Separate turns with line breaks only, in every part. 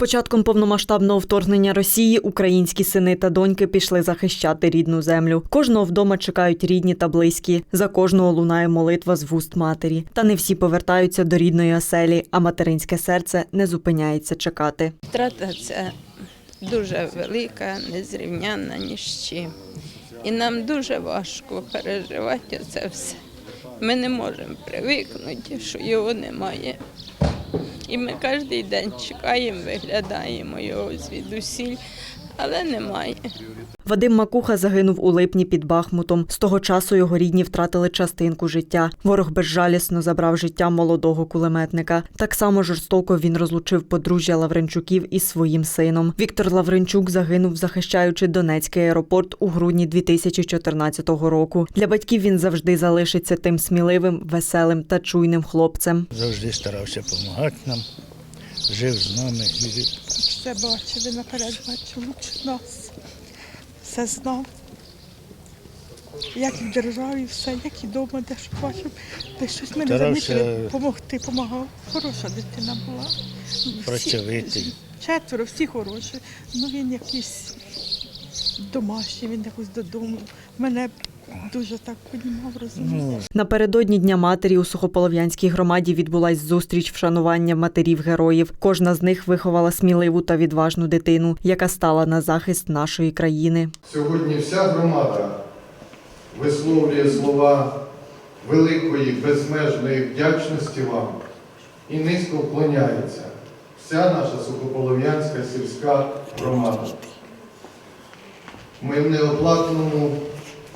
початком повномасштабного вторгнення Росії українські сини та доньки пішли захищати рідну землю. Кожного вдома чекають рідні та близькі. За кожного лунає молитва з вуст матері. Та не всі повертаються до рідної оселі, а материнське серце не зупиняється чекати.
Втрата це дуже велика, незрівнянна ні з чим. І нам дуже важко переживати це все. Ми не можемо привикнути, що його немає. І ми кожен день чекаємо, виглядаємо його звідусіль, але немає.
Вадим Макуха загинув у липні під Бахмутом. З того часу його рідні втратили частинку життя. Ворог безжалісно забрав життя молодого кулеметника. Так само жорстоко він розлучив подружжя Лавренчуків із своїм сином. Віктор Лавренчук загинув, захищаючи Донецький аеропорт у грудні 2014 року. Для батьків він завжди залишиться тим сміливим, веселим та чуйним хлопцем.
завжди старався допомагати нам, жив з нами.
Все бачив, він наперед бачив лучше нас. Все знав. Як і в державі, все, як і вдома, де що бачив, де щось ми не замітили, допомогти, допомагав. Хороша дитина була. Всі-
Працьовитий.
Четверо, всі хороші. Ну він якийсь домашній, він якось додому. Мене дуже так піднімав, розумів.
Ну,
Напередодні Дня матері у Сухополов'янській громаді відбулась зустріч вшанування матерів героїв. Кожна з них виховала сміливу та відважну дитину, яка стала на захист нашої країни.
Сьогодні вся громада висловлює слова великої, безмежної вдячності вам і низько вклоняється. Вся наша Сухополов'янська сільська громада. Ми в неоплатному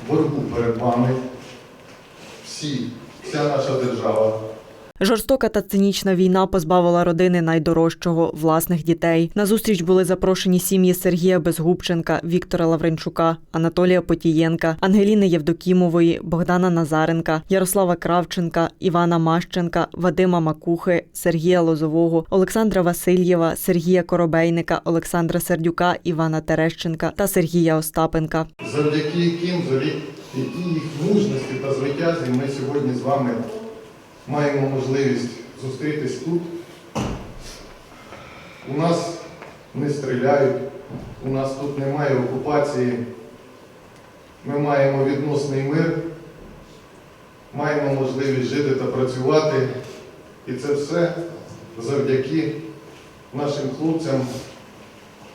боргу перед вами. Всі, вся наша держава.
Жорстока та цинічна війна позбавила родини найдорожчого власних дітей. На зустріч були запрошені сім'ї Сергія Безгубченка, Віктора Лавренчука, Анатолія Потієнка, Ангеліни Євдокімової, Богдана Назаренка, Ярослава Кравченка, Івана Мащенка, Вадима Макухи, Сергія Лозового, Олександра Васильєва, Сергія Коробейника, Олександра Сердюка, Івана Терещенка та Сергія Остапенка.
завдяки яким, завдяки їх мужності та звитязі ми сьогодні з вами маємо можливість зустрітись тут. У нас не стріляють, у нас тут немає окупації. Ми маємо відносний мир, маємо можливість жити та працювати. І це все завдяки нашим хлопцям,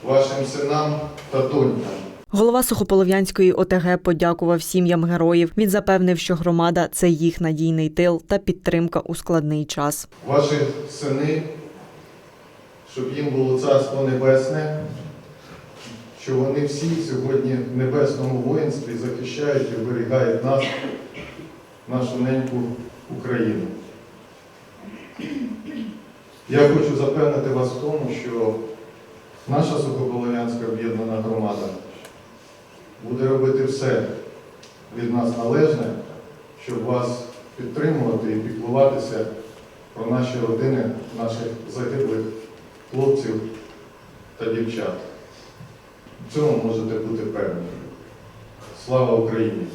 вашим синам та донькам.
Голова Сухополов'янської ОТГ подякував сім'ям героїв. Він запевнив, що громада це їх надійний тил та підтримка у складний час.
ваші сини, щоб їм було царство небесне, що вони всі сьогодні в небесному воїнстві захищають і оберігають нас, нашу неньку Україну. Я хочу запевнити вас в тому, що наша Сухополов'янська об'єднана громада робити все від нас належне, щоб вас підтримувати і піклуватися про наші родини, наших загиблих хлопців та дівчат. В цьому можете бути певні. Слава Україні!